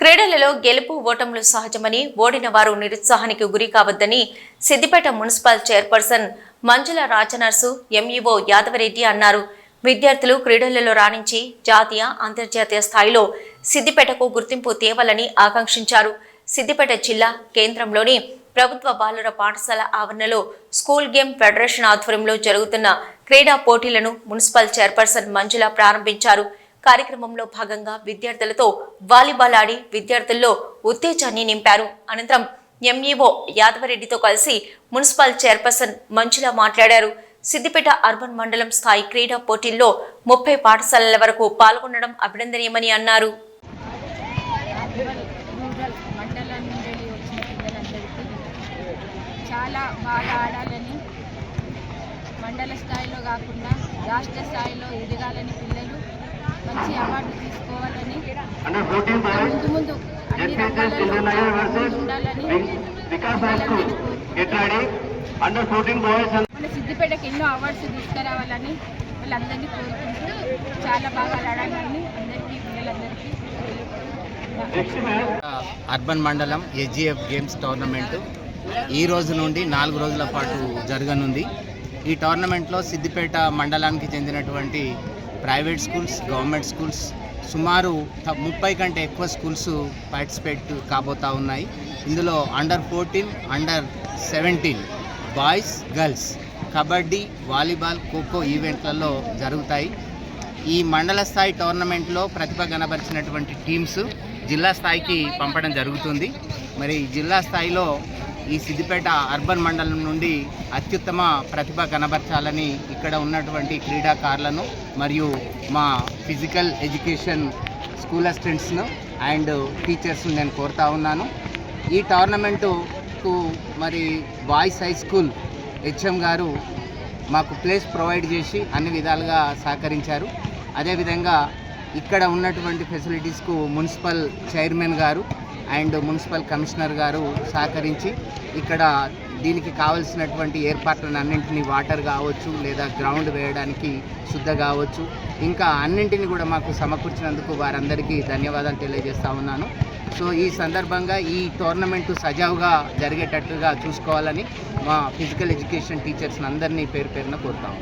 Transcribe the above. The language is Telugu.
క్రీడలలో గెలుపు ఓటములు సహజమని ఓడిన వారు నిరుత్సాహానికి గురి కావద్దని Siddipet municipal chairperson Manjula Rajanarsu MEO Yadavareddy అన్నారు. విద్యార్థులు క్రీడలలో రాణించి జాతీయ అంతర్జాతీయ స్థాయిలో సిద్దిపేటకు గుర్తింపు తేవాలని ఆకాంక్షించారు. సిద్దిపేట జిల్లా కేంద్రంలోని ప్రభుత్వ బాలుర పాఠశాల ఆవరణలో స్కూల్ గేమ్ ఫెడరేషన్ ఆధ్వర్యంలో జరుగుతున్న క్రీడా పోటీలను మున్సిపల్ చైర్పర్సన్ మంజుల ప్రారంభించారు. కార్యక్రమంలో భాగంగా విద్యార్థులతో వాలీబాల్ ఆడి విద్యార్థుల్లో ఉత్తేజాన్ని నింపారు. అనంతరం ఎంఈఓ యాదవరెడ్డితో కలిసి మున్సిపల్ చైర్పర్సన్ మంజుల మాట్లాడారు. సిద్దిపేట అర్బన్ మండలం స్థాయి క్రీడా పోటీల్లో ముప్పై పాఠశాలల వరకు పాల్గొనడం అభినందనీయమని అన్నారు. చాలా బాగా ఆడాలని మండల స్థాయిలో కాకుండా రాష్ట్ర స్థాయిలో ఎదగాలని పిల్లలు మంచి అవార్డు తీసుకోవాలని under 14 boys, ముందు ముందు అన్ని రంగాలలో ఉండాలని Vic- Vikas High School. Get ready. Under 14 boys and మన సిద్దిపేటకి ఎన్నో అవార్డ్స్ తీసుకురావాలని వాళ్ళందరినీ కోరుకుంటూ చాలా బాగా ఆడాలని అందరికీ పిల్లలందరికీ. అర్బన్ మండలం ఎస్జిఎఫ్ గేమ్స్ టోర్నమెంటు ఈ రోజు నుండి నాలుగు రోజుల పాటు జరగనుంది ఈ టోర్నమెంట్లో సిద్దిపేట మండలానికి చెందినటువంటి ప్రైవేట్ స్కూల్స్ గవర్నమెంట్ స్కూల్స్ సుమారు త- ముప్పై కంటే ఎక్కువ స్కూల్స్ పార్టిసిపేట్ కాబోతా ఉన్నాయి. ఇందులో under fourteen under seventeen boys girls kabaddi volleyball khokho ఈవెంట్లలో జరుగుతాయి. ఈ మండల స్థాయి టోర్నమెంట్లో ప్రతిభ కనబరిచినటువంటి టీమ్స్ జిల్లా స్థాయికి పంపడం జరుగుతుంది. మరి జిల్లా స్థాయిలో ఈ సిద్దిపేట అర్బన్ మండలం నుండి అత్యుత్తమ ప్రతిభ కనబరచాలని ఇక్కడ ఉన్నటువంటి క్రీడాకారులను మరియు మా ఫిజికల్ ఎడ్యుకేషన్ స్కూల్ అసిస్టెంట్స్ను అండ్ టీచర్స్ను నేను కోరుతా ఉన్నాను. ఈ టోర్నమెంటుకు మరి బాయ్స్ హై స్కూల్ హెచ్ఎం గారు మాకు ప్లేస్ ప్రొవైడ్ చేసి అన్ని విధాలుగా సహకరించారు. అదేవిధంగా ఇక్కడ ఉన్నటువంటి ఫెసిలిటీస్కు మున్సిపల్ చైర్మన్ గారు అండ్ మున్సిపల్ కమిషనర్ గారు సహకరించి ఇక్కడ దీనికి కావలసినటువంటి ఏర్పాట్లను అన్నింటినీ వాటర్ కావచ్చు లేదా గ్రౌండ్ వేయడానికి శుద్ధ కావచ్చు. ఇంకా అన్నింటిని కూడా మాకు సమకూర్చినందుకు వారందరికీ ధన్యవాదాలు తెలియజేస్తా ఉన్నాను. సో ఈ సందర్భంగా ఈ టోర్నమెంటు సజావుగా జరిగేటట్టుగా చూసుకోవాలని మా ఫిజికల్ ఎడ్యుకేషన్ టీచర్స్ని అందరినీ పేరు పేరున కోరుతాము